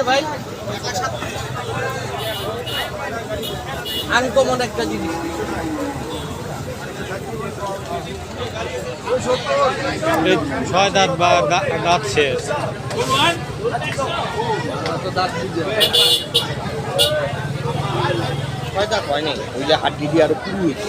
দিচ্ছে ভাই? আনকমন একটা জিনিস। ছয় দাঁত বা দাঁত শেষ। ছয় দাঁত হয়নি ওই যে হাড্ডি দিয়ে আরও পুরু হয়েছে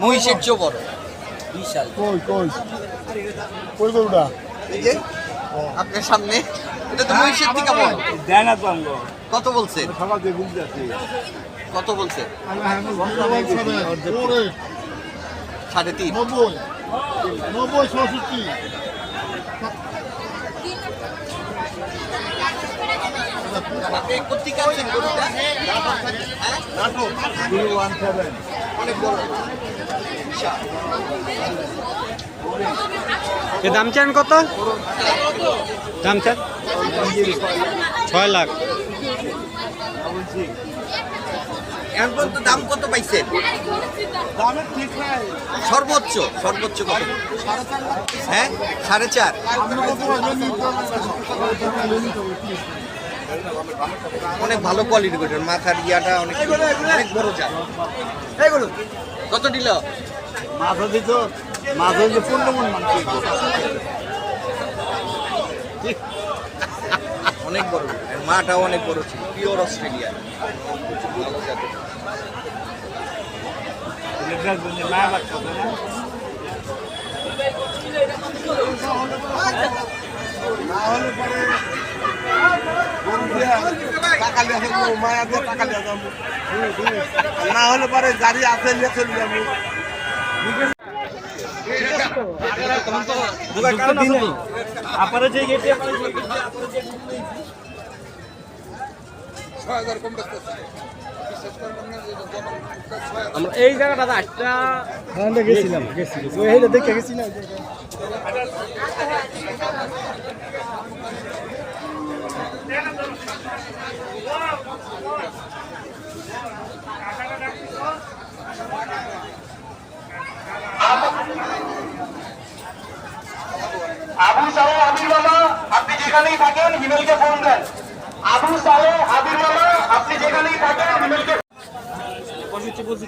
মহিষের চেয়েও বড়। বিশাল। কই কই? কই গরুটা? এই যে আপনার সামনে। এটা তো মহিষের থেকে বড়। দেয় না তো আমগো কত বলছে? সকাল থেকে ঘুম যাচ্ছি কত বলছেন ওরে সাড়ে তিন। নব্বই নব্বই হ্যাঁ? বড়। এ দাম চান কত? দাম চান? ছয় লাখ। এখন পর্যন্ত দাম কত পাইছেন? সর্বোচ্চ সর্বোচ্চ কত? হ্যাঁ সাড়ে চার। অনেক ভালো কোয়ালিটি করছেন মাথার ইয়াটা অনেক অনেক বড় চাল কত দিল? মাথা দিত মাথা দিতে পনেরো মন মানুষ অনেক বড়। মাটাও অনেক বড় ছিল। পিওর অস্ট্রেলিয়া না না হলে পরে গরু দিয়া টাকা লিয়া যাব। গাড়ি আছে লিয়ে চলে যাব আপনারা যে গেটে আমরা এই জায়গাটা আটটা গেছিলাম গেছি দেখে গেছি না আবু মামা আপনি যেখানেই থাকেন হিমেলকে ফোন দেন। আবু হাবির মামা আপনি যেখানেই থাকেন হিমেলকে বলছি বলছি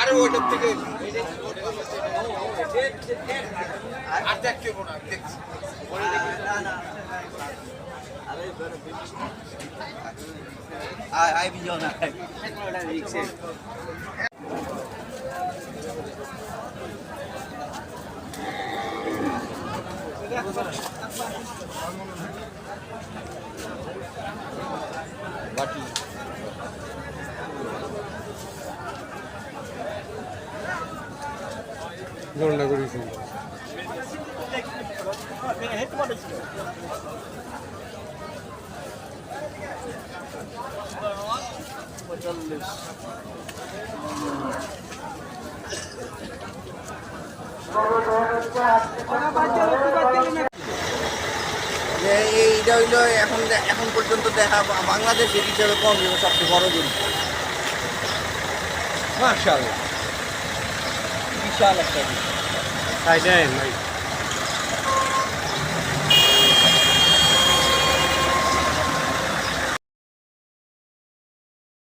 আরে ওইটার থেকে আর দেখতে না দেখছি আয় বিজয় না বাটি গণনা করেছি। এইটা হইল এখন এখন পর্যন্ত দেখা বাংলাদেশের হিসেবে কম সবচেয়ে বড় গরু মার্শাল বিশাল একটা গরু। সাইডে ভাই